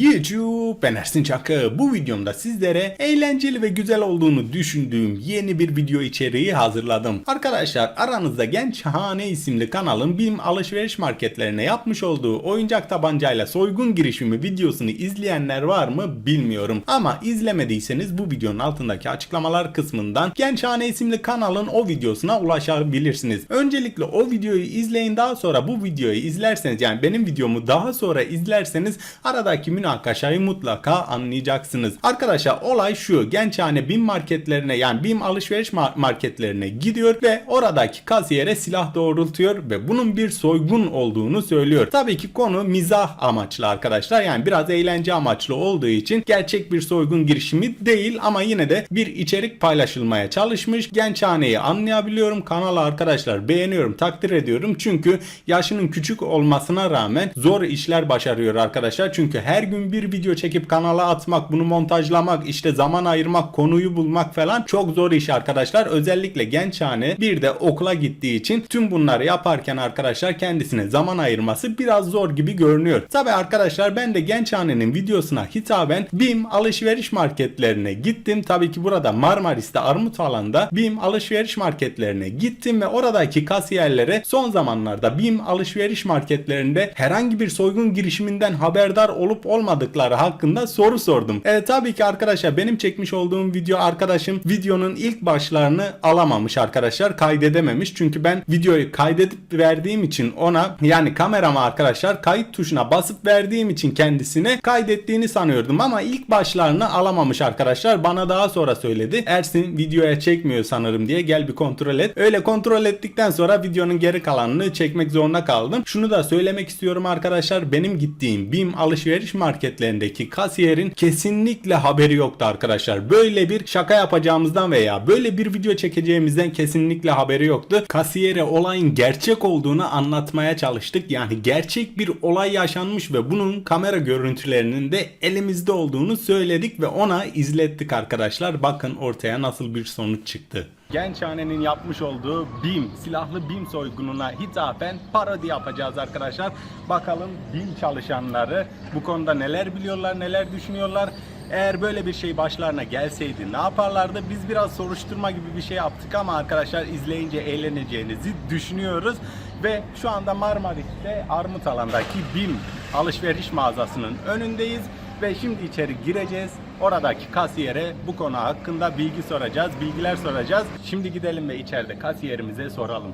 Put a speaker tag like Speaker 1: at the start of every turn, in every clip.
Speaker 1: YouTube ben Ersin Çakı. Bu videomda sizlere eğlenceli ve güzel olduğunu düşündüğüm yeni bir video içeriği hazırladım. Arkadaşlar aranızda Genç Hane isimli kanalın BİM alışveriş marketlerine yapmış olduğu oyuncak tabancayla soygun girişimi videosunu izleyenler var mı bilmiyorum. Ama izlemediyseniz bu videonun altındaki açıklamalar kısmından Genç Hane isimli kanalın o videosuna ulaşabilirsiniz. Öncelikle o videoyu izleyin daha sonra bu videoyu izlerseniz yani benim videomu daha sonra izlerseniz aradaki münakaşayı mutlaka anlayacaksınız. Arkadaşlar olay şu. Gençhane BİM marketlerine yani BİM alışveriş ma- marketlerine gidiyor ve oradaki kasiyere silah doğrultuyor ve bunun bir soygun olduğunu söylüyor. Tabii ki konu mizah amaçlı arkadaşlar. Yani biraz eğlence amaçlı olduğu için gerçek bir soygun girişimi değil ama yine de bir içerik paylaşılmaya çalışmış. Gençhaneyi anlayabiliyorum. Kanalı arkadaşlar beğeniyorum, takdir ediyorum. Çünkü yaşının küçük olmasına rağmen zor işler başarıyor arkadaşlar. Çünkü her gün bir video çekip kanala atmak, bunu montajlamak, işte zaman ayırmak, konuyu bulmak falan çok zor iş arkadaşlar. Özellikle gençhane bir de okula gittiği için tüm bunları yaparken arkadaşlar kendisine zaman ayırması biraz zor gibi görünüyor. Tabi arkadaşlar ben de gençhanenin videosuna hitaben BİM alışveriş marketlerine gittim. Tabii ki burada Marmaris'te Armut alanda BİM alışveriş marketlerine gittim ve oradaki kasiyerlere son zamanlarda BİM alışveriş marketlerinde herhangi bir soygun girişiminden haberdar olup olmadıkları hakkında soru sordum. E, tabii ki arkadaşlar benim çekmiş olduğum video arkadaşım videonun ilk başlarını alamamış arkadaşlar kaydedememiş. Çünkü ben videoyu kaydedip verdiğim için ona yani kamerama arkadaşlar kayıt tuşuna basıp verdiğim için kendisine kaydettiğini sanıyordum ama ilk başlarını alamamış arkadaşlar. Bana daha sonra söyledi. Ersin videoya çekmiyor sanırım diye gel bir kontrol et. Öyle kontrol ettikten sonra videonun geri kalanını çekmek zorunda kaldım. Şunu da söylemek istiyorum arkadaşlar. Benim gittiğim BİM alışveriş marketlerindeki kasiyerin kesinlikle haberi yoktu arkadaşlar. Böyle bir şaka yapacağımızdan veya böyle bir video çekeceğimizden kesinlikle haberi yoktu. Kasiyere olayın gerçek olduğunu anlatmaya çalıştık. Yani gerçek bir olay yaşanmış ve bunun kamera görüntülerinin de elimizde olduğunu söyledik ve ona izlettik arkadaşlar. Bakın ortaya nasıl bir sonuç çıktı. Gençhane'nin yapmış olduğu BİM, silahlı BİM soygununa hitaben parodi yapacağız arkadaşlar. Bakalım BİM çalışanları bu konuda neler biliyorlar, neler düşünüyorlar. Eğer böyle bir şey başlarına gelseydi ne yaparlardı? Biz biraz soruşturma gibi bir şey yaptık ama arkadaşlar izleyince eğleneceğinizi düşünüyoruz. Ve şu anda Marmaris'te Armut alandaki BİM alışveriş mağazasının önündeyiz. Ve şimdi içeri gireceğiz. Oradaki kasiyere bu konu hakkında bilgi soracağız, bilgiler soracağız. Şimdi gidelim ve içeride kasiyerimize soralım.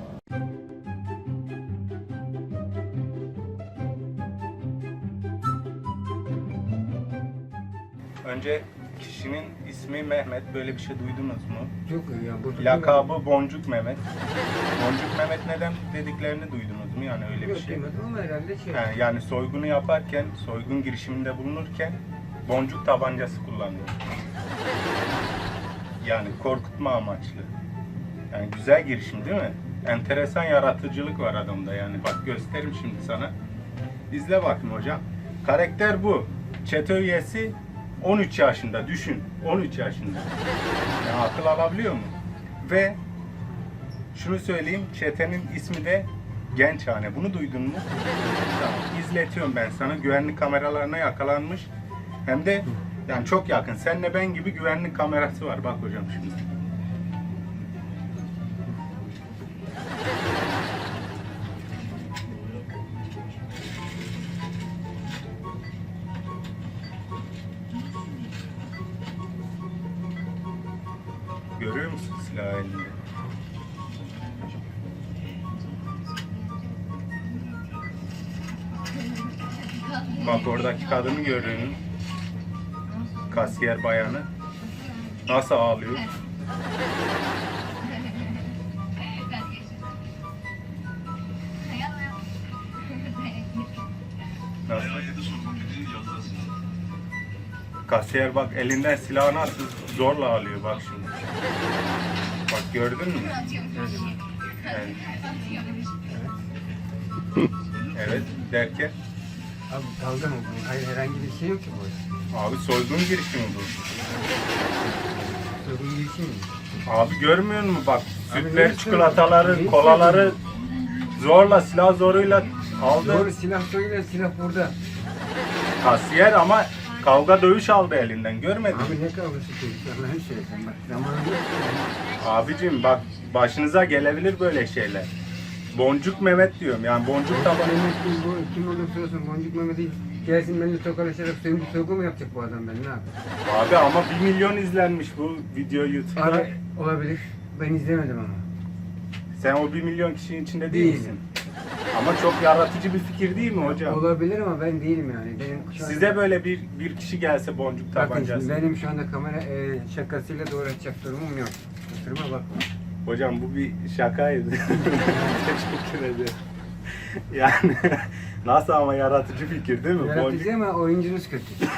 Speaker 1: Önce kişinin ismi Mehmet. Böyle bir şey duydunuz mu?
Speaker 2: Yok ya burada
Speaker 1: Lakabı Boncuk Mehmet. Boncuk Mehmet neden dediklerini duydunuz mu? Yani öyle bir
Speaker 2: Yok
Speaker 1: şey.
Speaker 2: demedim ama herhalde şey.
Speaker 1: Yani, yani soygunu yaparken, soygun girişiminde bulunurken boncuk tabancası kullanıyor. Yani korkutma amaçlı. Yani güzel girişim değil mi? Enteresan yaratıcılık var adamda yani. Bak gösterim şimdi sana. İzle bakın hocam. Karakter bu. Çete üyesi 13 yaşında. Düşün. 13 yaşında. Yani akıl alabiliyor mu? Ve şunu söyleyeyim. Çetenin ismi de Gençhane. Bunu duydun mu? Tamam. İzletiyorum ben sana. Güvenlik kameralarına yakalanmış. Hem de yani çok yakın. Senle ben gibi güvenlik kamerası var. Bak hocam şimdi. Görüyor musun silahı elinde? Bak oradaki kadını görüyor musun? Kasiyer bayanı. Nasıl ağlıyor? Nasıl? Kasiyer bak elinden silahı nasıl zorla alıyor bak şimdi. Gördün mü? Evet. evet derken
Speaker 2: Abi dalga mı bu? Hayır herhangi bir şey yok ki bu.
Speaker 1: abi soygun girişimi bu.
Speaker 2: Sorun bir şey mi?
Speaker 1: Abi görmüyor musun bak sütler, çikolataları, kolaları zorla silah zoruyla aldı.
Speaker 2: Doğru silah söyle silah burada.
Speaker 1: Kasiyer ama kavga dövüş aldı elinden görmedin mi?
Speaker 2: Abi ne kavgası çocuklarla her şey bak. Zamanı yok. yani.
Speaker 1: Abicim bak başınıza gelebilir böyle şeyler. Boncuk Mehmet diyorum yani boncuk tabanı.
Speaker 2: Mehmet kim bu? Kim olursa olsun Boncuk Mehmet'i gelsin benimle tokalaşarak sömürü soygu mu yapacak bu adam ben ne yapayım?
Speaker 1: Abi ama 1 milyon izlenmiş bu video YouTube'da.
Speaker 2: Abi olabilir. Ben izlemedim ama.
Speaker 1: Sen o 1 milyon kişinin içinde
Speaker 2: Değilim.
Speaker 1: değilsin. Ama çok yaratıcı bir fikir değil mi hocam?
Speaker 2: Olabilir ama ben değilim yani. Benim şu anda-
Speaker 1: Size böyle bir bir kişi gelse boncuk
Speaker 2: Bakın şimdi
Speaker 1: tabancası.
Speaker 2: benim şu anda kamera e, şakasıyla doğratacak durumum yok. Kusuruma bakma.
Speaker 1: Hocam bu bir şakaydı. Teşekkür ederim. Yani nasıl ama yaratıcı fikir değil mi? Boncuk
Speaker 2: Yaratıcı ama oyuncunuz kötü.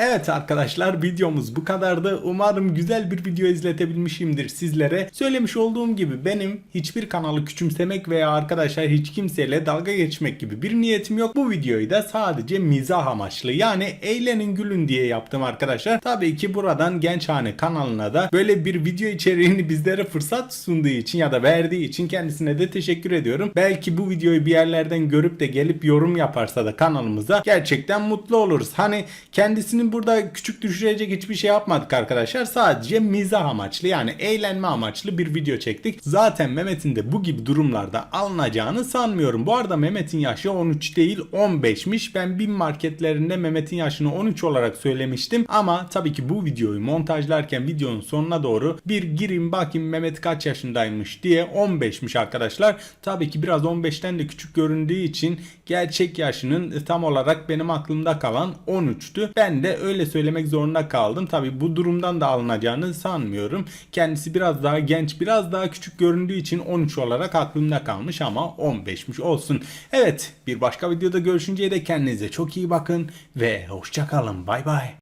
Speaker 1: Evet arkadaşlar videomuz bu kadardı. Umarım güzel bir video izletebilmişimdir sizlere. Söylemiş olduğum gibi benim hiçbir kanalı küçümsemek veya arkadaşlar hiç kimseyle dalga geçmek gibi bir niyetim yok. Bu videoyu da sadece mizah amaçlı yani eğlenin gülün diye yaptım arkadaşlar. Tabii ki buradan Gençhane kanalına da böyle bir video içeriğini bizlere fırsat sunduğu için ya da verdiği için kendisine de teşekkür ediyorum. Belki bu videoyu bir yerlerden görüp de gelip yorum yaparsa da kanalımıza gerçekten mutlu oluruz. Hani kendisinin burada küçük düşürecek hiçbir şey yapmadık arkadaşlar. Sadece mizah amaçlı yani eğlenme amaçlı bir video çektik. Zaten Mehmet'in de bu gibi durumlarda alınacağını sanmıyorum. Bu arada Mehmet'in yaşı 13 değil 15'miş. Ben bin marketlerinde Mehmet'in yaşını 13 olarak söylemiştim. Ama tabii ki bu videoyu montajlarken videonun sonuna doğru bir gireyim bakayım Mehmet kaç yaşındaymış diye 15'miş arkadaşlar. Tabii ki biraz 15'ten de küçük göründüğü için gerçek yaşının tam olarak benim aklımda kalan 13'tü. Ben de öyle söylemek zorunda kaldım. Tabii bu durumdan da alınacağını sanmıyorum. Kendisi biraz daha genç, biraz daha küçük göründüğü için 13 olarak aklımda kalmış ama 15'miş olsun. Evet, bir başka videoda görüşünceye de kendinize çok iyi bakın ve hoşçakalın. Bay bay.